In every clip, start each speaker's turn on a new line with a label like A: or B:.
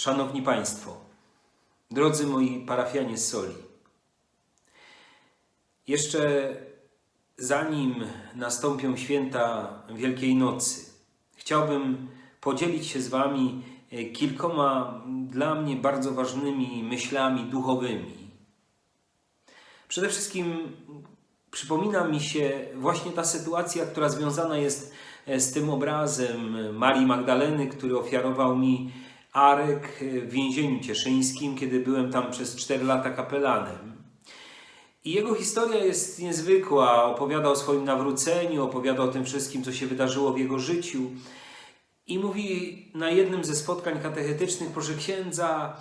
A: Szanowni Państwo, drodzy moi parafianie z Soli, jeszcze zanim nastąpią święta Wielkiej Nocy, chciałbym podzielić się z Wami e, kilkoma dla mnie bardzo ważnymi myślami duchowymi. Przede wszystkim przypomina mi się właśnie ta sytuacja, która związana jest e, z tym obrazem Marii Magdaleny, który ofiarował mi Arek w więzieniu cieszyńskim, kiedy byłem tam przez 4 lata kapelanem. I jego historia jest niezwykła. Opowiada o swoim nawróceniu, opowiada o tym wszystkim, co się wydarzyło w jego życiu. I mówi na jednym ze spotkań katechetycznych, proszę księdza,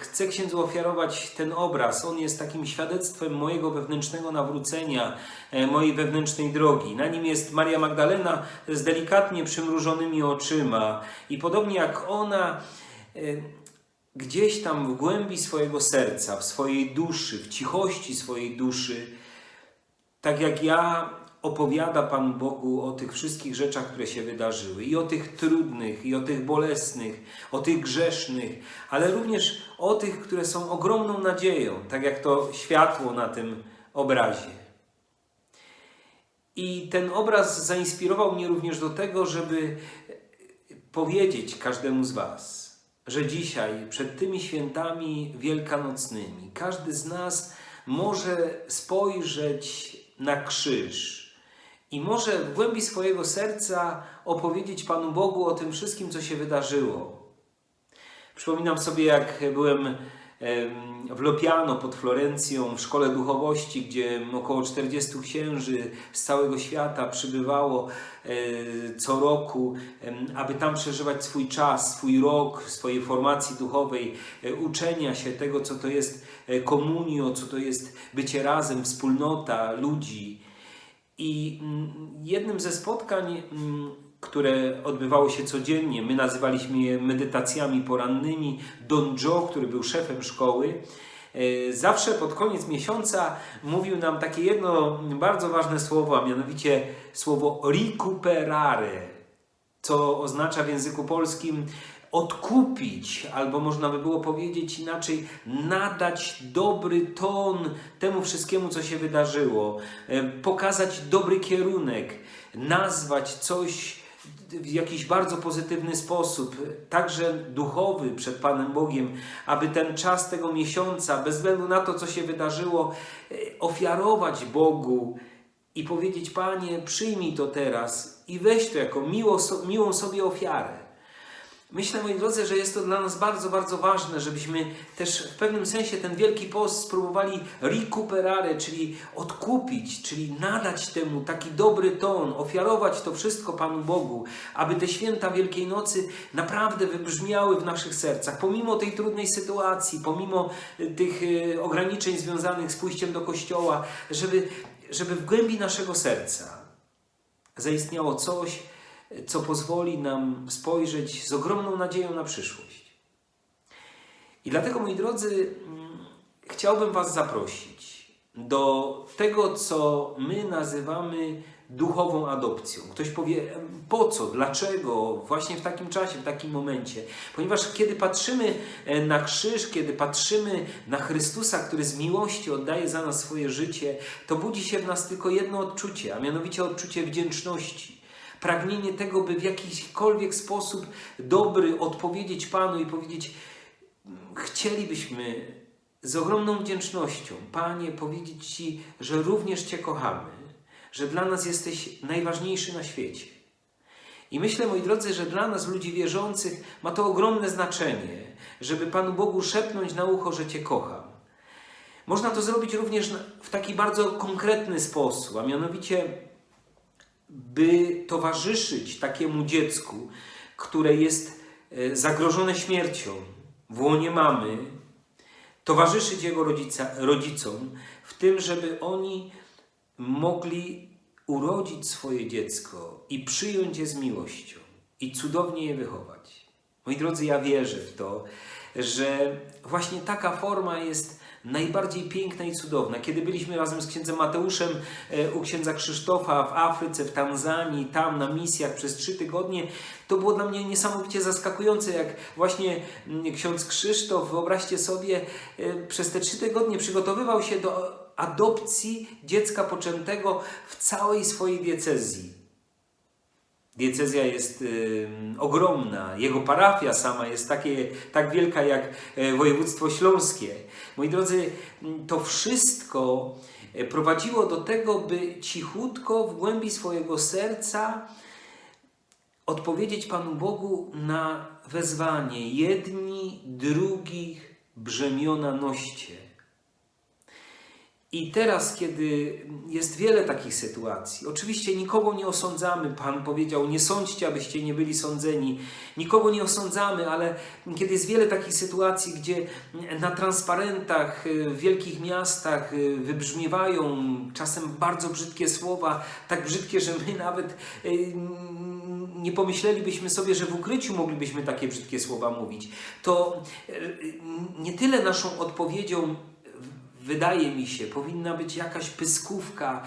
A: chcę księdzu ofiarować ten obraz. On jest takim świadectwem mojego wewnętrznego nawrócenia, e, mojej wewnętrznej drogi. Na nim jest Maria Magdalena z delikatnie przymrużonymi oczyma. I podobnie jak ona, e, gdzieś tam w głębi swojego serca, w swojej duszy, w cichości swojej duszy, tak jak ja, opowiada Pan Bogu o tych wszystkich rzeczach, które się wydarzyły, i o tych trudnych, i o tych bolesnych, o tych grzesznych, ale również o tych, które są ogromną nadzieją, tak jak to światło na tym obrazie. I ten obraz zainspirował mnie również do tego, żeby powiedzieć każdemu z Was, że dzisiaj, przed tymi świętami wielkanocnymi, każdy z nas może spojrzeć na krzyż i może w głębi swojego serca opowiedzieć Panu Bogu o tym wszystkim, co się wydarzyło. Przypominam sobie, jak byłem em, w Lopiano pod Florencją w szkole duchowości, gdzie około 40 księży z całego świata przybywało e, co roku, aby tam przeżywać swój czas, swój rok, swojej formacji duchowej, e, uczenia się tego, co to jest e, komunio, co to jest bycie razem, wspólnota ludzi. I mm, jednym ze spotkań, mm, które odbywało się codziennie, my nazywaliśmy je medytacjami porannymi, Don Joe, który był szefem szkoły, e, zawsze pod koniec miesiąca mówił nam takie jedno bardzo ważne słowo, a mianowicie słowo recuperare, co oznacza w języku polskim odkupić, albo można by było powiedzieć inaczej, nadać dobry ton temu wszystkiemu, co się wydarzyło, e, pokazać dobry kierunek, nazwać coś w jakiś bardzo pozytywny sposób, także duchowy przed Panem Bogiem, aby ten czas tego miesiąca, bez względu na to, co się wydarzyło, e, ofiarować Bogu i powiedzieć: Panie, przyjmij to teraz i weź to jako miło, miłą sobie ofiarę. Myślę, moi drodzy, że jest to dla nas bardzo, bardzo ważne, żebyśmy też w pewnym sensie ten wielki post spróbowali recuperare, czyli odkupić, czyli nadać temu taki dobry ton, ofiarować to wszystko Panu Bogu, aby te święta Wielkiej Nocy naprawdę wybrzmiały w naszych sercach, pomimo tej trudnej sytuacji, pomimo y, tych y, ograniczeń związanych z pójściem do kościoła, żeby, żeby w głębi naszego serca zaistniało coś, co pozwoli nam spojrzeć z ogromną nadzieją na przyszłość. I dlatego, moi drodzy, mm, chciałbym Was zaprosić do tego, co my nazywamy duchową adopcją. Ktoś powie, po co, dlaczego, właśnie w takim czasie, w takim momencie. Ponieważ kiedy patrzymy e, na krzyż, kiedy patrzymy na Chrystusa, który z miłości oddaje za nas swoje życie, to budzi się w nas tylko jedno odczucie, a mianowicie odczucie wdzięczności pragnienie tego, by w jakikolwiek sposób dobry odpowiedzieć Panu i powiedzieć: Chcielibyśmy z ogromną wdzięcznością, Panie, powiedzieć Ci, że również Cię kochamy, że dla nas jesteś najważniejszy na świecie. I myślę, moi drodzy, że dla nas, ludzi wierzących, ma to ogromne znaczenie, żeby Panu Bogu szepnąć na ucho, że Cię kocham. Można to zrobić również w taki bardzo konkretny sposób, a mianowicie by towarzyszyć takiemu dziecku, które jest e, zagrożone śmiercią w łonie mamy, towarzyszyć jego rodzica, rodzicom w tym, żeby oni mogli urodzić swoje dziecko i przyjąć je z miłością i cudownie je wychować. Moi drodzy, ja wierzę w to, że właśnie taka forma jest najbardziej piękne i cudowne. Kiedy byliśmy razem z księdzem Mateuszem e, u księdza Krzysztofa w Afryce, w Tanzanii, tam na misjach przez trzy tygodnie, to było dla mnie niesamowicie zaskakujące, jak właśnie mm, ksiądz Krzysztof, wyobraźcie sobie, e, przez te trzy tygodnie przygotowywał się do adopcji dziecka poczętego w całej swojej diecezji. Diecezja jest y, ogromna, jego parafia sama jest takie, tak wielka jak e, województwo śląskie. Moi drodzy, to wszystko e, prowadziło do tego, by cichutko w głębi swojego serca odpowiedzieć Panu Bogu na wezwanie. Jedni drugich brzemiona noście. I teraz, kiedy jest wiele takich sytuacji, oczywiście nikogo nie osądzamy, Pan powiedział, nie sądźcie, abyście nie byli sądzeni. Nikogo nie osądzamy, ale kiedy jest wiele takich sytuacji, gdzie na transparentach w wielkich miastach wybrzmiewają czasem bardzo brzydkie słowa, tak brzydkie, że my nawet y, nie pomyślelibyśmy sobie, że w ukryciu moglibyśmy takie brzydkie słowa mówić, to y, nie tyle naszą odpowiedzią wydaje mi się, powinna być jakaś pyskówka,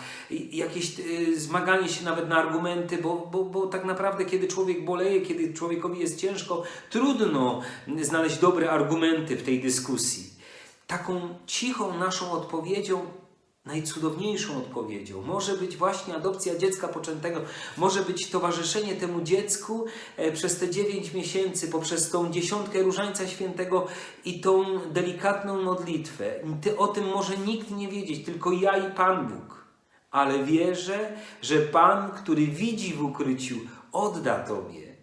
A: jakieś y, zmaganie się nawet na argumenty, bo, bo, bo tak naprawdę, kiedy człowiek boleje, kiedy człowiekowi jest ciężko, trudno znaleźć dobre argumenty w tej dyskusji. Taką cichą naszą odpowiedzią Najcudowniejszą odpowiedzią może być właśnie adopcja dziecka poczętego, może być towarzyszenie temu dziecku e, przez te dziewięć miesięcy, poprzez tą dziesiątkę Różańca Świętego i tą delikatną modlitwę. Ty o tym może nikt nie wiedzieć, tylko ja i Pan Bóg. Ale wierzę, że Pan, który widzi w ukryciu, odda Tobie.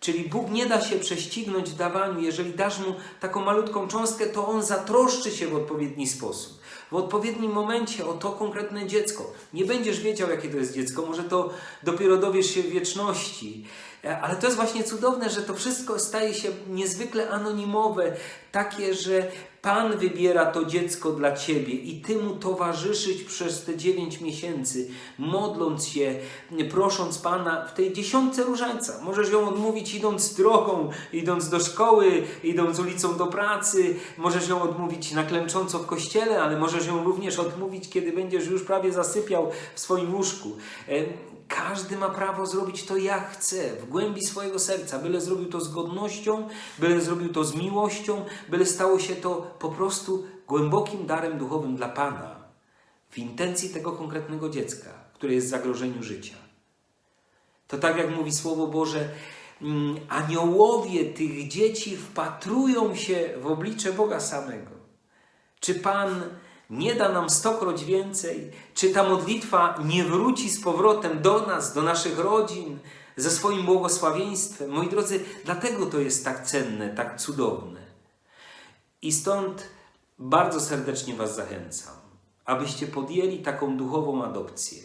A: Czyli Bóg nie da się prześcignąć w dawaniu. Jeżeli dasz mu taką malutką cząstkę, to on zatroszczy się w odpowiedni sposób w odpowiednim momencie o to konkretne dziecko. Nie będziesz wiedział, jakie to jest dziecko, może to dopiero dowiesz się w wieczności. E, ale to jest właśnie cudowne, że to wszystko staje się niezwykle anonimowe, takie, że Pan wybiera to dziecko dla ciebie i ty mu towarzyszyć przez te dziewięć miesięcy, modląc się, prosząc Pana w tej dziesiątce różańca. Możesz ją odmówić idąc drogą, idąc do szkoły, idąc ulicą do pracy, możesz ją odmówić naklęcząco w kościele, ale możesz ją również odmówić, kiedy będziesz już prawie zasypiał w swoim łóżku. Każdy ma prawo zrobić to, jak chce, w głębi swojego serca, byle zrobił to z godnością, byle zrobił to z miłością, byle stało się to po prostu głębokim darem duchowym dla Pana, w intencji tego konkretnego dziecka, które jest w zagrożeniu życia. To tak jak mówi Słowo Boże, mm, aniołowie tych dzieci wpatrują się w oblicze Boga samego. Czy Pan nie da nam stokroć więcej? Czy ta modlitwa nie wróci z powrotem do nas, do naszych rodzin, ze swoim błogosławieństwem? Moi drodzy, dlatego to jest tak cenne, tak cudowne. I stąd bardzo serdecznie Was zachęcam, abyście podjęli taką duchową adopcję.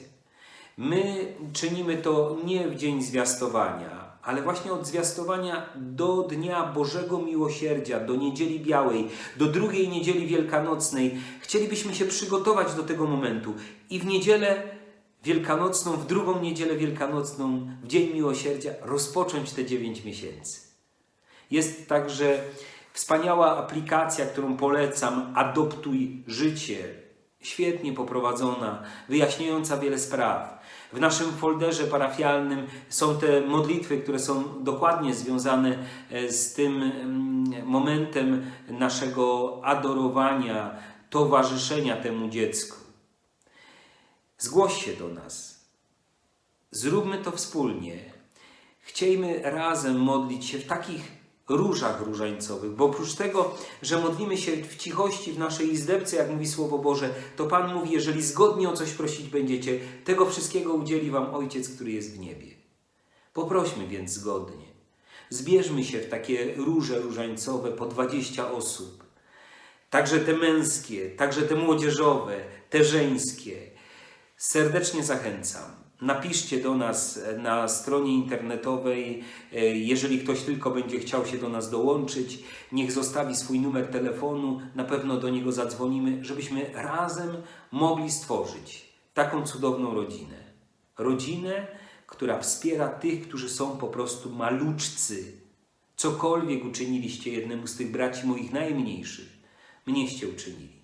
A: My czynimy to nie w dzień zwiastowania, ale właśnie od zwiastowania do Dnia Bożego Miłosierdzia, do Niedzieli Białej, do drugiej Niedzieli Wielkanocnej, chcielibyśmy się przygotować do tego momentu i w Niedzielę Wielkanocną, w drugą Niedzielę Wielkanocną, w Dzień Miłosierdzia rozpocząć te dziewięć miesięcy. Jest także wspaniała aplikacja, którą polecam, Adoptuj Życie. Świetnie poprowadzona, wyjaśniająca wiele spraw. W naszym folderze parafialnym są te modlitwy, które są dokładnie związane e, z tym mm, momentem naszego adorowania, towarzyszenia temu dziecku. Zgłoś się do nas. Zróbmy to wspólnie. Chciejmy razem modlić się w takich różach różańcowych, bo oprócz tego, że modlimy się w cichości w naszej izdebce, jak mówi Słowo Boże, to Pan mówi, jeżeli zgodnie o coś prosić będziecie, tego wszystkiego udzieli Wam Ojciec, który jest w niebie. Poprośmy więc zgodnie. Zbierzmy się w takie róże różańcowe po 20 osób. Także te męskie, także te młodzieżowe, te żeńskie. Serdecznie zachęcam. Napiszcie do nas na stronie internetowej, e, jeżeli ktoś tylko będzie chciał się do nas dołączyć, niech zostawi swój numer telefonu, na pewno do niego zadzwonimy, żebyśmy razem mogli stworzyć taką cudowną rodzinę. Rodzinę, która wspiera tych, którzy są po prostu maluczcy. Cokolwiek uczyniliście jednemu z tych braci moich najmniejszych, mnieście uczynili.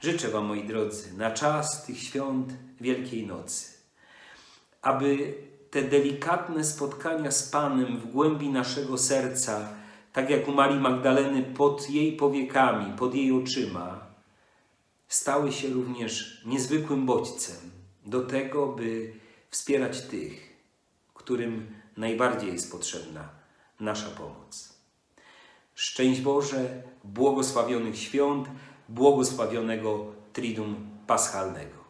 A: Życzę Wam, moi drodzy, na czas tych świąt Wielkiej Nocy, aby te delikatne spotkania z Panem w głębi naszego serca, tak jak u Marii Magdaleny pod jej powiekami, pod jej oczyma, stały się również niezwykłym bodźcem do tego, by wspierać tych, którym najbardziej jest potrzebna nasza pomoc. Szczęść Boże, błogosławionych świąt, błogosławionego Triduum Paschalnego.